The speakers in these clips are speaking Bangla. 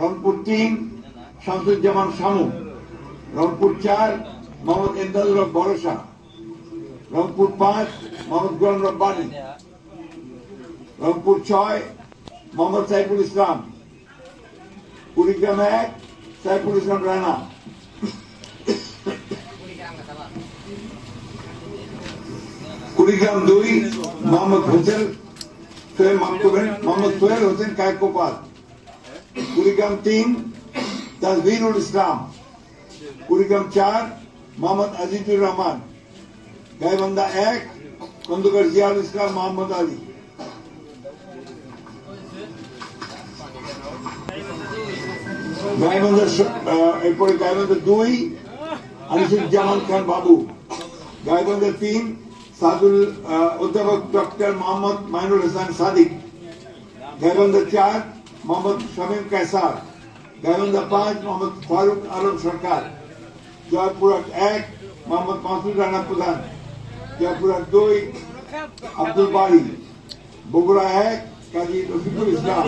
রংপুর তিন শামসুজ্জামান শামু, রংপুর চার মোহাম্মদ এমদাদুল হক ভরসা, রংপুর পাঁচ মোহাম্মদ গোলাম রব্বানি, রংপুর ছয় মোহাম্মদ সাইফুল ইসলাম, কুড়িগ্রাম এক সাইফুল ইসলাম রানা কুড়িগ্রাম দুই মোহাম্মদ হোসেন, সোহেল মোহাম্মদ সোহেল হোসেন কায়কোপাল। কুড়িগ্রাম তিন তাজবিরুল ইসলাম। কুড়িগ্রাম চার, মোহাম্মদ আজিজুর রহমান। গাইবান্ধা এক খন্দকার জিয়াউল ইসলাম, মোহাম্মদ আলী। গাইবান্ধা এরপরে গাইবান্ধা দুই, আনিসুজ্জামান খান বাবু। গাইবান্ধা তিন, সাদুল অধ্যাপক ডক্টর মোহাম্মদ মাইনুল হাসান সাদিক। গাইবান্ধা চার মোহাম্মদ শামীম কায়সার গাইবান্ধা পাঁচ, মোহাম্মদ ফারুক আলম সরকার জয়পুরহাট এক, মোহাম্মদ মাসুদ রানা প্রধান জয়পুরহাট দুই, আব্দুল বাড়ি বগুড়া এক, কাজী রফিকুল ইসলাম,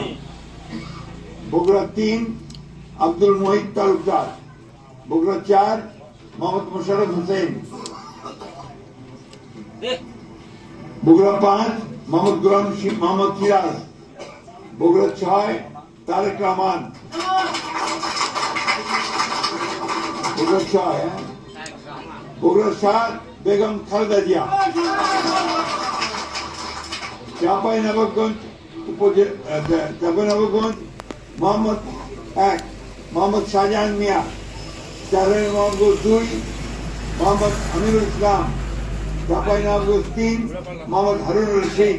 বগুড়া তিন, আব্দুল মহিদ তালুকদার, বগুড়া চার, মোহাম্মদ মোশারফ হোসেন, বগুড়া পাঁচ, মোহাম্মদ গুলাম মোহাম্মদ সিরাজ বগুড়া ছয় তারেক রহমান। বগুড়া ছয় হ্যাঁ? বগুড়া সাত বেগম খালেদা জিয়া। চাপাই নবাবগঞ্জ চাপাই নবাবগঞ্জ মোহাম্মদ এক, মোহাম্মদ শাহজাহান মিয়া। চাপাই নবাবগঞ্জ দুই, মোহাম্মদ আমিরুল ইসলাম। চাপাই নবাবগঞ্জ তিন, মোহাম্মদ হারুনুর রশিদ।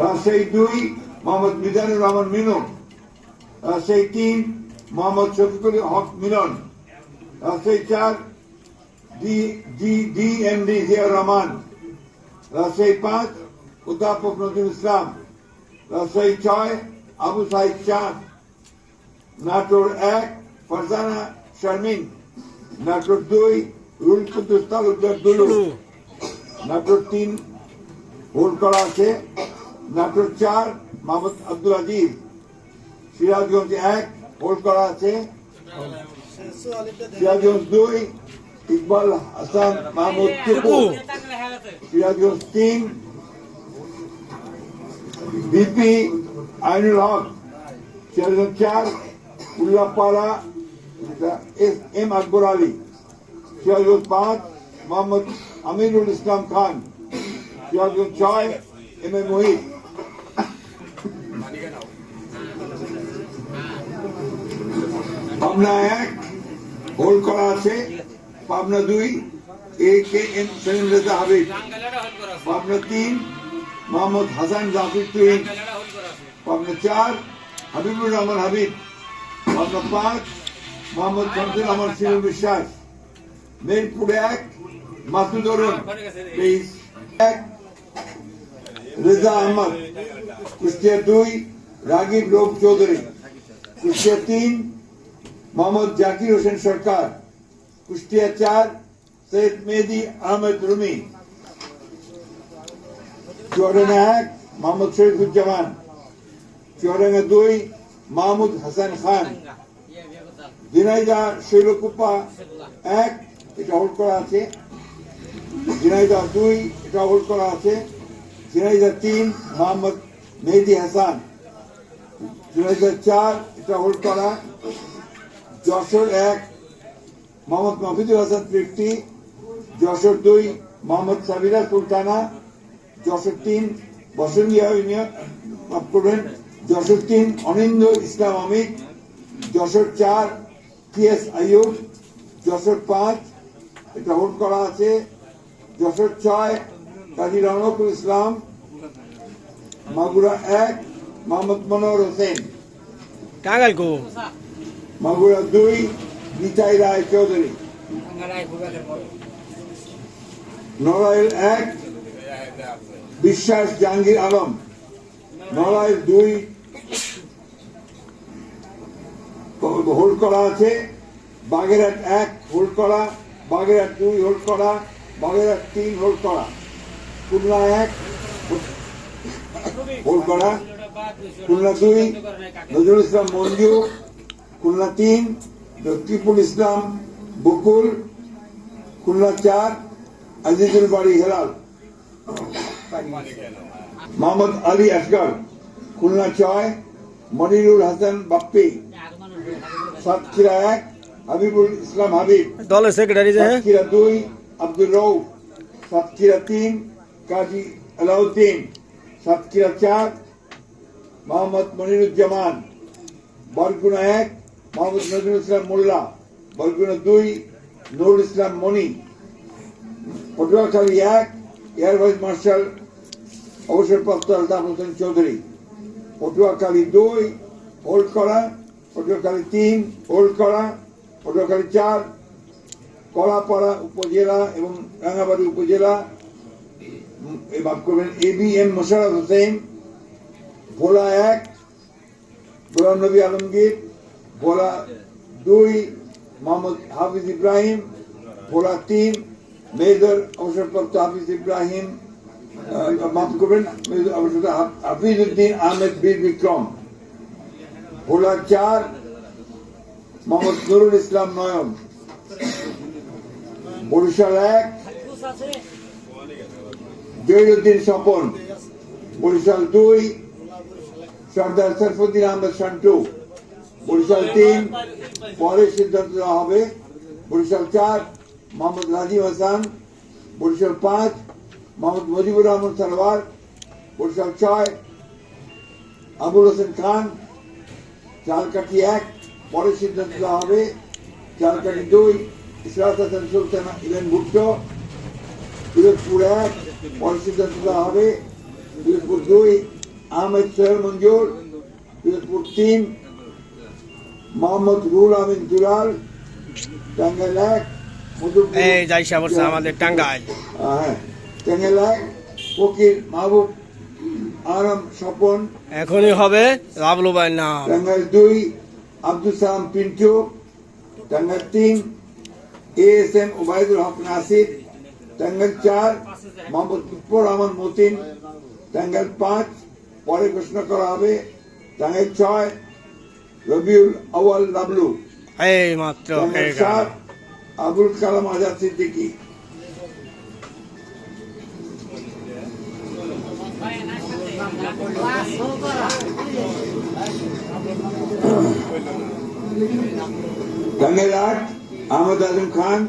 রাজশাহী দুই, মোহাম্মদ মিজানুর রহমান মিনু রাজশাহী তিন, মোহাম্মদ শফিকুল হক মিলন। রাজশাহী চার, D M D Zia Rahman. Rajshahi পাঁচ, অধ্যাপক নজরুল ইসলাম। রাজশাহী ছয়, আবু সাহিদ চাঁদ নাটোর এক, ফারজানা শারমিন। নাটোর দুই, রুল কুদ্দুস তালুকদার নাটোর তিন হোল্ড করা আছে। নাটোর চার মোহাম্মদ আব্দুল আজিজ সিরাজগঞ্জ এক হোল্ড করা আছে সিরাজগঞ্জ দুই ইকবাল হাসান মাহমুদ টুকু সিরাজগঞ্জ তিন বিপি আইনুল হক সিরাজগঞ্জ চার উল্লাপাড়া এস এম আকবর আলী সিরাজগঞ্জ পাঁচ মোহাম্মদ আমিনুল ইসলাম খান সিরাজগঞ্জ ছয় এম এ মহিত পাবনা এক হোল্ড করা আছে, পাবনা দুই, A K M Selim Reza Habib. Pabna তিন, মোহাম্মদ হাসান জাফির তুহিন। পাবনা চার, হাবিবুর রহমান হাবিব। পাবনা পাঁচ, মোহাম্মদ শামসুর রহমান, শিবুল বিশ্বাস। মেরপুর এক, মাসুদ তেইশ এক, রেজা আহমদ। কুষ্টিয়া দুই, রাগিব লোক চৌধুরী। কুষ্টিয়া তিন মোহাম্মদ জাকির হোসেন সরকার, কুষ্টিয়া চার, সৈয়দ মেহেদি আহমেদ রুমি, চুয়াডাঙ্গা এক, মোহাম্মদ শরীফুজ্জামান, চুয়াডাঙ্গা দুই, মাহমুদ হাসান খান ঝিনাইদা শৈলকুপা এক, এটা হোল্ড করা আছে ঝিনাইদা দুই, এটা হোল্ড করা আছে ঝিনাইদা তিন, মোহাম্মদ মেহেদি হাসান জুনাইদার চার, এটা হোল্ড করা যশোর এক, মোহাম্মদ মফিদুল হাসান ফিফটি যশোর দুই, মোহাম্মদ সাবিরা সুলতানা, যশোর তিন বসন্তিয়া ইউনিয়ন যশোর তিন অনিন্দ ইসলাম অমিত, যশোর চার পি এস আইয়ুব, যশোর পাঁচ, এটা হোল্ড করা আছে, যশোর ছয়, কাজী রনকুল ইসলাম, মাগুরা এক, মোহাম্মদ মনোহর হোসেন। কো? মাগুরা দুই নিতাই রায় চৌধুরী। নড়াইল এক বিশ্বাস জাহাঙ্গীর আলম। নড়াইল দুই হোল্ড করা আছে বাগেরহাট এক হোল্ড করা বাগেরহাট দুই হোল্ড করা বাগেরহাট তিন হোল্ড করা খুলনা এক হোল্ড করা খুলনা দুই নজরুল ইসলাম মঞ্জু খুলনা তিন রকিবুল ইসলাম বকুল খুলনা চার আজিজুল বাড়ি হেলাল। মোহাম্মদ আলী আসগর খুলনা ছয় মনিরুল হাসান বাপ্পি। সাতক্ষীরা এক হাবিবুল ইসলাম হাবিব। দলের সেক্রেটারি হ্যাঁ? সাতক্ষীরা দুই আব্দুল রৌফ সাতক্ষীরা তিন কাজী আলাউদ্দিন। সাতক্ষীরা চার মোহাম্মদ মনিরুজ্জামান। বরগুনা এক মোহাম্মদ নজরুল ইসলাম মোল্লা বরগুনা দুই নুরুল ইসলাম মনি পটুয়াখালী এক এয়ার ভাইস মার্শাল অবসরপ্রাপ্ত আলতাফ হোসেন চৌধুরী পটুয়াখালী দুই হোল্ড করা পটুয়াখালী তিন হোল্ড করা পটুয়াখালী চার কলাপাড়া উপজেলা এবং রাঙ্গাবাড়ি উপজেলা উম, এ ভাগ করবেন A B M Mosharraf Hossain Bhola এক গোলাম নবী আলমগীর ভোলা দুই মোহাম্মদ হাফিজ ইব্রাহিম, ভোলা তিন মেজর অবসরপ্রাপ্ত হাফিজ ইব্রাহিম মাফ করবেন হাফিজ উদ্দিন আহমেদ বীর বিক্রম। ভোলা চার মোহাম্মদ নুরুল ইসলাম নয়ন। বরিশাল এক জহিরুদ্দিন স্বপন। বরিশাল দুই সর্দার সরফুদ্দিন আহমেদ সন্টু বরিশাল তিন, পরে সিদ্ধান্ত দেওয়া হবে। বরিশাল চার, মোহাম্মদ রাজীব হাসান। বরিশাল পাঁচ, মোহাম্মদ মুজিবুর রহমান সারওয়ার বরিশাল ছয়, আবুল হোসেন খান। চালকাঠি এক, পরে সিদ্ধান্ত দেওয়া হবে। চালকাঠি দুই ইসরাত হাসান, সুলতানা, ইলেন ভুট্টো। পিরোজপুর এক, পরে সিদ্ধান্ত দেওয়া হবে। পিরোজপুর দুই, আহমেদ সোহেল মঞ্জুর। পিরোজপুর তিন মোহাম্মদ রুহুল আমিন দুলাল টাঙ্গাইল এক এই যাই সাবরসা আমাদের টাঙ্গাইল। হ্যাঁ টাঙ্গাইল এক ফকির মাহবুব আরম স্বপন এখনই হবে লাভলু ভাইয়ের নাম। টাঙ্গাইল দুই আব্দুল সালাম পিন্টু টাঙ্গাইল তিন A S M Obaidul Haque Nasir Tangail চার মোহাম্মদ লুৎফর রহমান মতিন টাঙ্গাইল পাঁচ পরে ঘোষণা করা হবে টাঙ্গাইল ছয় রবিউল আওয়াল লাবলু এই মাত্র আবুল কালাম আজাদ সিদ্দিকী। আহমদ আজম খান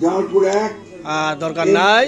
জামালপুর এক দরকার নাই।